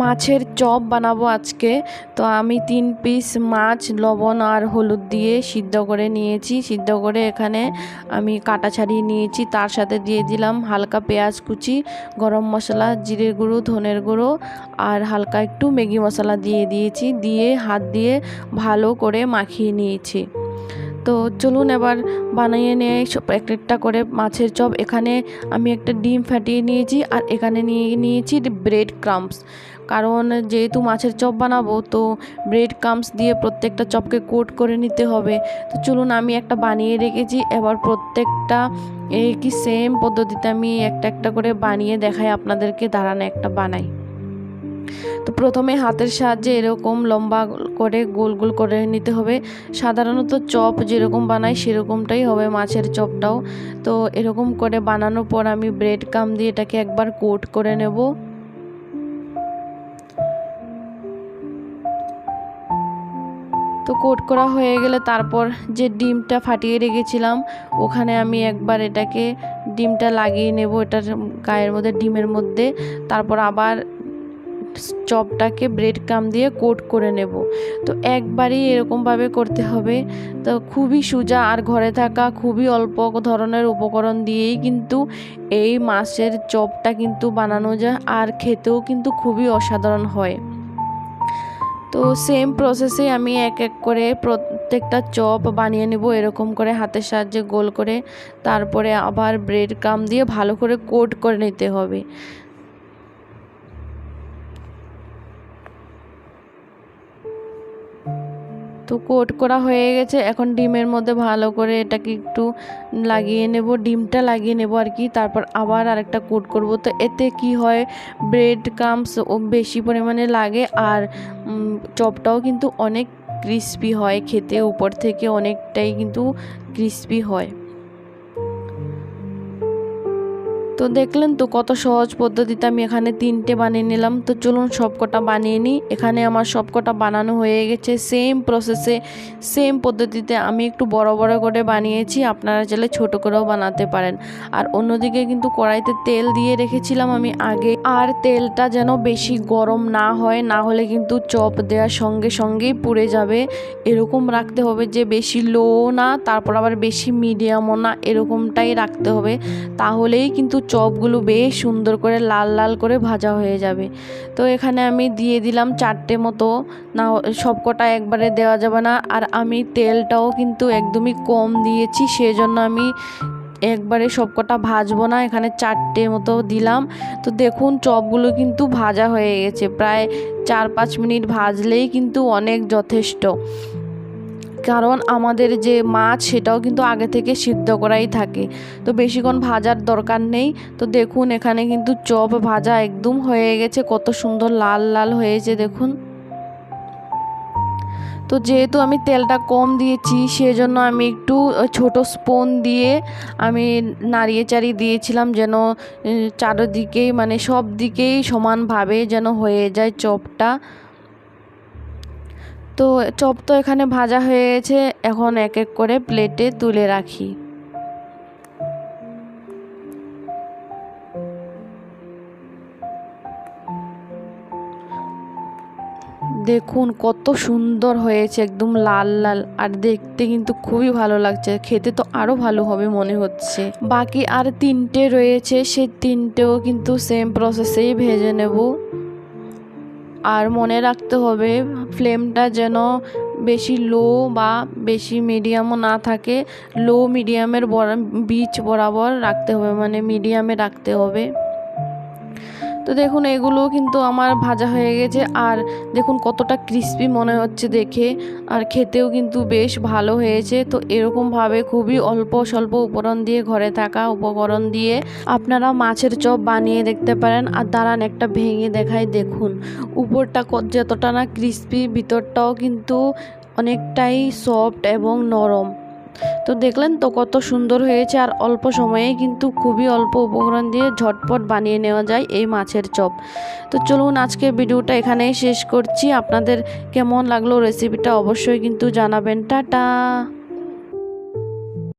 মাছের চপ বানাবো আজকে। তো আমি তিন পিস মাছ, লবণ আর হলুদ দিয়ে সিদ্ধ করে নিয়েছি। সিদ্ধ করে এখানে আমি কাটা ছাড়িয়ে নিয়েছি। তার সাথে দিয়ে দিলাম হালকা পেঁয়াজ কুচি, গরম মশলা, জিরে গুঁড়ো, ধনের গুঁড়ো আর হালকা একটু ম্যাগি মশলা দিয়ে দিয়েছি। দিয়ে হাত দিয়ে ভালো করে মাখিয়ে নিয়েছি। তো চলুন এবার বানিয়ে নিয়ে সব একটা একটা করে মাছের চপ। এখানে আমি একটা ডিম ফাটিয়ে নিয়েছি আর এখানে নিয়ে নিয়েছি ব্রেড ক্রাম্পস। কারণ যেহেতু মাছের চপ বানাবো, তো ব্রেড ক্রাম্পস দিয়ে প্রত্যেকটা চপকে কোট করে নিতে হবে। তো চলুন আমি একটা বানিয়ে রেখেছি। এবার প্রত্যেকটা এই কি সেম পদ্ধতিতে আমি একটা একটা করে বানিয়ে দেখাই আপনাদেরকে। দাঁড়ানো, একটা বানাই। তো প্রথমে হাতের সাহায্যে এরকম লম্বা করে গোল গোল করে নিতে হবে। সাধারণত চপ যেরকম বানাই সেরকমটাই হবে মাছের চপটাও। তো এরকম করে বানানোর পর আমি ব্রেড কাম দিয়ে এটাকে একবার কোট করে নেব। তো কোট করা হয়ে গেলে তারপর যে ডিমটা ফাটিয়ে রেখেছিলাম, ওখানে আমি একবার এটাকে ডিমটা লাগিয়ে নেব এটার গায়ের মধ্যে, ডিমের মধ্যে। তারপর আবার চপটাকে ব্রেড কাম দিয়ে কোট করে নেব। তো একবারই এরকমভাবে করতে হবে। তো খুবই সোজা আর ঘরে থাকা খুবই অল্প ধরনের উপকরণ দিয়েই কিন্তু এই মাছের চপটা কিন্তু বানানো যায় আর খেতেও কিন্তু খুবই অসাধারণ হয়। তো সেম প্রসেসে আমি এক এক করে প্রত্যেকটা চপ বানিয়ে নেব এরকম করে হাতের সাহায্যে গোল করে। তারপরে আবার ব্রেড কাম দিয়ে ভালো করে কোট করে নিতে হবে। তো কোট করা হয়ে গেছে। এখন ডিমের মধ্যে ভালো করে এটাকে একটু লাগিয়ে নেব, ডিমটা লাগিয়ে নেব আর কি। তারপর আবার আরেকটা কোট করব। তো এতে কি হয় ব্রেড কামস ও বেশি পরিমাণে লাগে আর চপটাও কিন্তু অনেক ক্রিস্পি হয়, খেতে উপর থেকে অনেকটাই কিন্তু ক্রিস্পি হয়। তো দেখলেন তো কত সহজ পদ্ধতিতে আমি এখানে তিনটে বানিয়ে নিলাম। তো চলুন সবকটা বানিয়ে নিই। এখানে আমার সবকটা বানানো হয়ে গেছে। সেম প্রসেসে সেম পদ্ধতিতে আমি একটু বড় বড় করে বানিয়েছি। আপনারা চাইলে ছোট করেও বানাতে পারেন। আর অন্যদিকে কিন্তু কড়াইতে তেল দিয়ে রেখেছিলাম আমি আগে। আর তেলটা যেন বেশি গরম না হয়, না হলে কিন্তু চপ দেওয়ার সঙ্গে সঙ্গেই পুড়ে যাবে। এরকম রাখতে হবে যে বেশি লো না, তারপর আবার বেশি মিডিয়ামও না, এরকমটাই রাখতে হবে। তাহলেই কিন্তু চপগুলো বেশ সুন্দর করে লাল লাল করে ভাজা হয়ে যাবে। তো এখানে আমি দিয়ে দিলাম চারটে মতো। না, সবকটা একবারে দেওয়া যাবে না। আর আমি তেলটাও কিন্তু একদমই কম দিয়েছি, সেজন্য আমি একবারে সবকটা ভাজবো না। এখানে চারটে মতো দিলাম। তো দেখুন, চপগুলো কিন্তু ভাজা হয়ে গেছে। প্রায় চার পাঁচ মিনিট ভাজলেই কিন্তু অনেক যথেষ্ট। কারণ আমাদের যে মাছ সেটাও কিন্তু আগে থেকে সিদ্ধ করাই থাকে। তো বেশিক্ষণ ভাজার দরকার নেই। তো দেখুন, এখানে কিন্তু চপ ভাজা একদম হয়ে গেছে। কত সুন্দর লাল লাল হয়েছে, দেখুন। তো যেহেতু আমি তেলটা কম দিয়েছি, সেজন্য আমি একটু ছোট স্পুন দিয়ে আমি নাড়িয়ে চাড়িয়ে দিয়েছিলাম যেন চারোদিকেই মানে সব দিকেই সমানভাবে যেন হয়ে যায় চপটা। তো চপ তো এখানে ভাজা হয়ে গেছে। এখন এক এক করে প্লেটে তুলে রাখি। দেখুন কত সুন্দর হয়েছে, একদম লাল লাল। আর দেখতে কিন্তু খুবই ভালো লাগছে। খেতে তো আরও ভালো হবে মনে হচ্ছে। বাকি আর তিনটে রয়েছে, সেই তিনটেও কিন্তু সেম প্রসেসেই ভেজে নেব। আর মনে রাখতে হবে ফ্লেমটা যেন বেশি লো বা বেশি মিডিয়ামও না থাকে। লো মিডিয়ামের বীচ বরাবর রাখতে হবে মানে মিডিয়ামে রাখতে হবে। তো দেখুন, এগুলো কিন্তু আমার ভাজা হয়ে গেছে। আর দেখুন, কতটা ক্রিস্পি মনে হচ্ছে দেখে। আর খেতেও কিন্তু বেশ ভালো হয়েছে। তো এরকমভাবে খুবই অল্প স্বল্প উপকরণ দিয়ে, ঘরে থাকা উপকরণ দিয়ে আপনারা মাছের চপ বানিয়ে দেখতে পারেন। আর দাঁড়ান, একটা ভেঙে দেখাই দেখুন। উপরটা যতটা না ক্রিস্পি ভিতরটাও কিন্তু অনেকটাই সফট এবং নরম। তো দেখলেন তো কত সুন্দর হয়েছে আর অল্প সময়ে কিন্তু খুবই অল্প উপকরণ দিয়ে ঝটপট বানিয়ে নেওয়া যায় এই মাছের চপ। তো চলুন আজকে ভিডিওটা এখানেই শেষ করছি। আপনাদের কেমন লাগল রেসিপিটা অবশ্যই কিন্তু জানাবেন। টাটা!